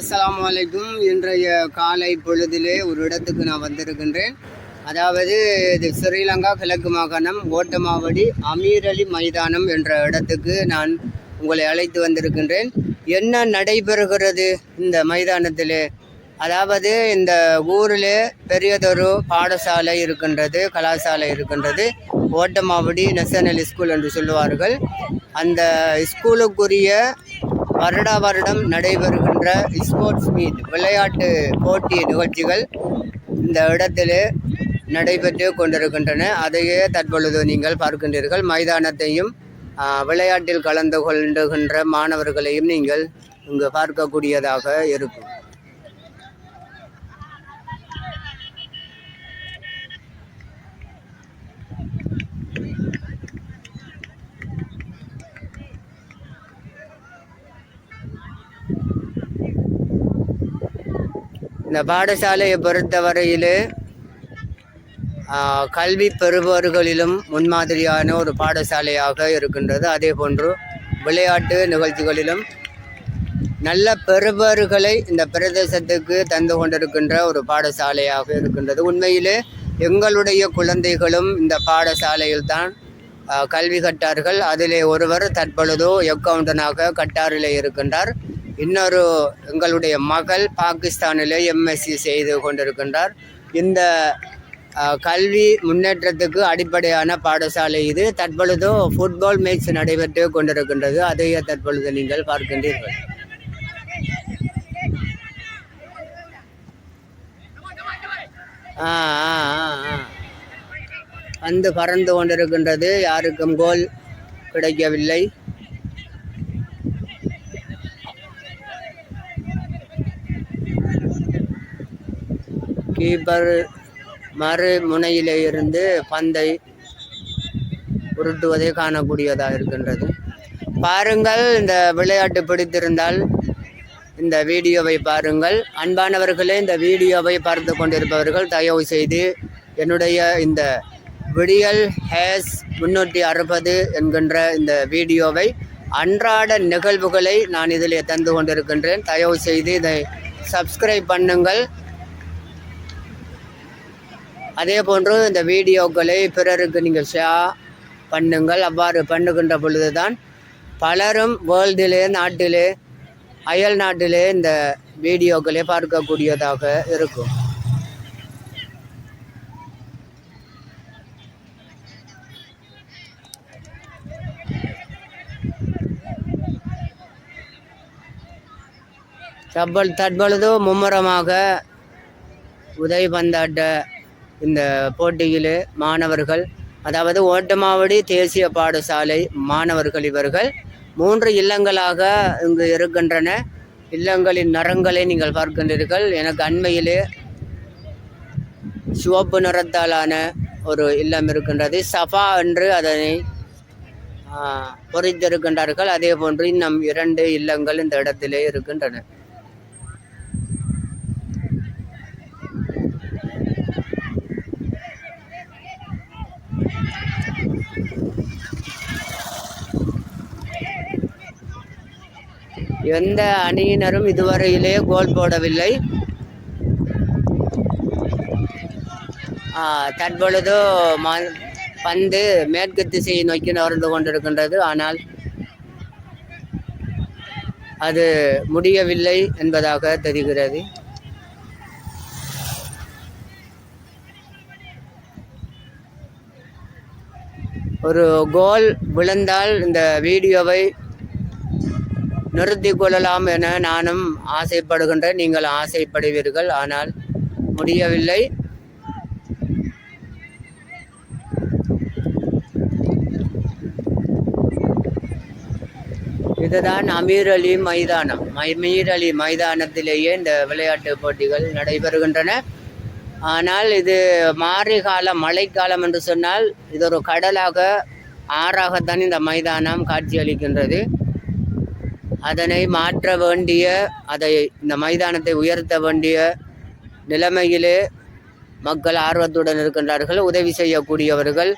அஸ்லாம் வலைக்கும் இன்றைய காலை பொழுதிலே ஒரு இடத்துக்கு நான் வந்திருக்கின்றேன். அதாவது இது ஸ்ரீலங்கா கிழக்கு மாகாணம் ஓட்டமாவடி அமீர் அலி மைதானம் என்ற இடத்துக்கு நான் உங்களை அழைத்து வந்திருக்கின்றேன். என்ன நடைபெறுகிறது இந்த மைதானத்திலே? அதாவது இந்த ஊரில் பெரியதொரு பாடசாலை இருக்கின்றது கலாசாலை இருக்கின்றது. ஓட்டமாவடி நேஷனல் ஸ்கூல் என்று சொல்லுவார்கள். அந்த ஸ்கூலுக்குரிய வருடா வருடம் நடைபெறுகின்ற ஸ்போர்ட்ஸ் மீட் விளையாட்டு போட்டி நிகழ்ச்சிகள் இந்த இடத்திலே நடைபெற்று கொண்டிருக்கின்றன. அதையே தற்பொழுது நீங்கள் பார்க்கின்றீர்கள். மைதானத்தையும் விளையாட்டில் கலந்து கொண்டுகின்ற மாணவர்களையும் நீங்கள் இங்கு பார்க்கக்கூடியதாக இருக்கும். இந்த பாடசாலையை பொறுத்தவரையிலே கல்வி பெறுபவர்களிலும் முன்மாதிரியான ஒரு பாடசாலையாக இருக்கின்றது. அதே போன்று விளையாட்டு நிகழ்ச்சிகளிலும் நல்ல பெறுபவர்களை இந்த பிரதேசத்துக்கு தந்து கொண்டிருக்கின்ற ஒரு பாடசாலையாக இருக்கின்றது. உண்மையிலே எங்களுடைய குழந்தைகளும் இந்த பாடசாலையில் தான் கல்வி கற்றார்கள். அதிலே ஒருவர் தற்பொழுதோ எக்கவுண்டனாக கட்டாரிலே இருக்கின்றார். இன்னொரு எங்களுடைய மகள் பாகிஸ்தானிலே எம்எஸ்சி செய்து கொண்டிருக்கின்றார். இந்த கல்வி முன்னேற்றத்துக்கு அடிப்படையான பாடசாலை இது. தற்பொழுதோ ஃபுட்பால் மேட்ச் நடைபெற்று கொண்டிருக்கின்றது. அதையே தற்பொழுது நீங்கள் பார்க்கின்றீர்கள். ஆ ஆ ஆ பறந்து கொண்டிருக்கின்றது. யாருக்கும் கோல் கிடைக்கவில்லை. கீப்பர் மறு முனையிலே இருந்து பந்தை உருட்டுவதை காணக்கூடியதாக இருக்கின்றது. பாருங்கள் இந்த விளையாட்டு பிடித்திருந்தால் இந்த வீடியோவை பாருங்கள். அன்பானவர்களே இந்த வீடியோவை பார்த்து கொண்டிருப்பவர்கள் தயவு செய்து என்னுடைய இந்த விடியல் ஹேஸ் முன்னூற்றி அறுபது என்கின்ற இந்த வீடியோவை அன்றாட நிகழ்வுகளை நான் இதில் தந்து கொண்டிருக்கின்றேன். தயவு செய்து இதை சப்ஸ்கிரைப் பண்ணுங்கள். அதே போன்று இந்த வீடியோக்களை பிறருக்கு நீங்கள் ஷேர் பண்ணுங்கள். அவ்வாறு பண்ணுகின்ற பொழுதுதான் பலரும் வேர்ல்டிலே நாட்டிலே அயல் நாட்டிலே இந்த வீடியோக்களை பார்க்கக்கூடியதாக இருக்கும். தற்பொழுது மும்முரமாக உதவி பந்தாட்ட இந்த போட்டியில் மாணவர்கள் அதாவது ஓட்டமாவடி தேசிய பாடசாலை மாணவர்கள் இவர்கள் மூன்று இல்லங்களாக இங்கு இருக்கின்றன. இல்லங்களின் நிறங்களை நீங்கள் பார்க்கின்றீர்கள். எனக்கு அண்மையிலே சிவப்பு நிறத்தாலான ஒரு இல்லம் இருக்கின்றது. சஃபா என்று அதனை பொறித்திருக்கின்றார்கள். அதே போன்று இன்னும் இரண்டு இல்லங்கள் இந்த இடத்திலே இருக்கின்றன. எந்த அணியினரும் இதுவரையிலே கோல் போடவில்லை. தற்பொழுதோ ம பந்து மேற்கு திசையை நோக்கி நகர்ந்து கொண்டிருக்கின்றது. ஆனால் அது முடியவில்லை என்பதாக தெரிகிறது. ஒரு கோல் விழுந்தால் இந்த வீடியோவை நிறுத்தி கொள்ளலாம் என நானும் ஆசைப்படுகின்றேன். நீங்கள் ஆசைப்படுவீர்கள். ஆனால் முடியவில்லை. இதுதான் அமீர் அலி மைதானம். அமீர் அலி மைதானத்திலேயே இந்த விளையாட்டு போட்டிகள் நடைபெறுகின்றன. ஆனால் இது மாரி காலம் மழைக்காலம் என்று சொன்னால் இது ஒரு கடலாக ஆறாகத்தான் இந்த மைதானம் காட்சியளிக்கின்றது. அதனை மாற்ற வேண்டிய அதை இந்த மைதானத்தை உயர்த்த வேண்டிய நிலைமையிலே மக்கள் ஆர்வத்துடன் இருக்கின்றார்கள். உதவி செய்யக்கூடியவர்கள்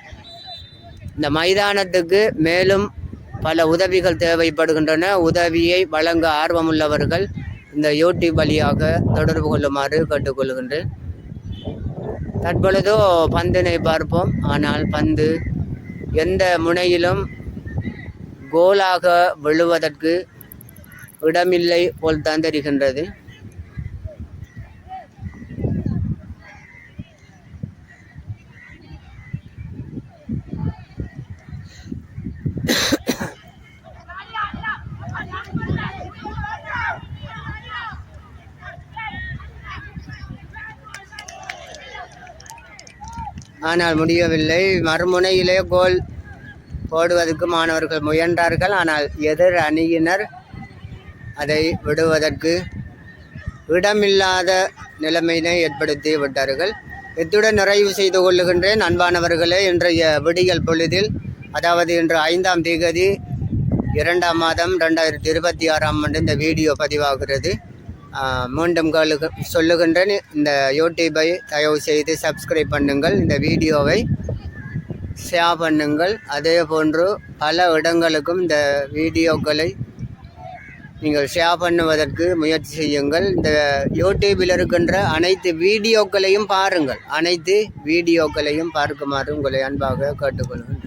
இந்த மைதானத்துக்கு மேலும் பல உதவிகள் தேவைப்படுகின்றன. உதவியை வழங்க ஆர்வமுள்ளவர்கள் இந்த யூடியூப் வழியாக தொடர்பு கொள்ளுமாறு கேட்டுக்கொள்கின்றேன். தற்பொழுதோ பந்தினை பார்ப்போம். ஆனால் பந்து எந்த முனையிலும் கோலாக விழுவதற்கு இடமில்லை போல் தான் தெரிகின்றது ஆனால் முடியவில்லை. மறுமுனையிலே கோல் போடுவதற்கு மாணவர்கள் முயன்றார்கள். ஆனால் எதிர் அணியினர் அதை விடுவதற்கு இடமில்லாத நிலைமையினை ஏற்படுத்தி விட்டார்கள். இத்துடன் நிறைவு செய்து கொள்ளுகின்றேன். அன்பானவர்களே இன்றைய விடியல் பொழுதில் அதாவது இன்று ஐந்தாம் தேதி இரண்டாம் மாதம் ரெண்டாயிரத்தி இருபத்தி ஆறாம் ஆண்டு இந்த வீடியோ பதிவாகிறது. மீண்டும் கேளு சொல்லுகின்றேன். இந்த யூடியூபை தயவு செய்து சப்ஸ்கிரைப் பண்ணுங்கள். இந்த வீடியோவை ஷேர் பண்ணுங்கள். அதே போன்று பல இடங்களுக்கும் இந்த வீடியோக்களை நீங்கள் ஷேர் பண்ணுவதற்கு முயற்சி செய்யுங்கள். இந்த யூடியூபில் இருக்கின்ற அனைத்து வீடியோக்களையும் பாருங்கள். அனைத்து வீடியோக்களையும் பார்க்குமாறு உங்களை அன்பாக கேட்டுக்கொள்கிறேன்.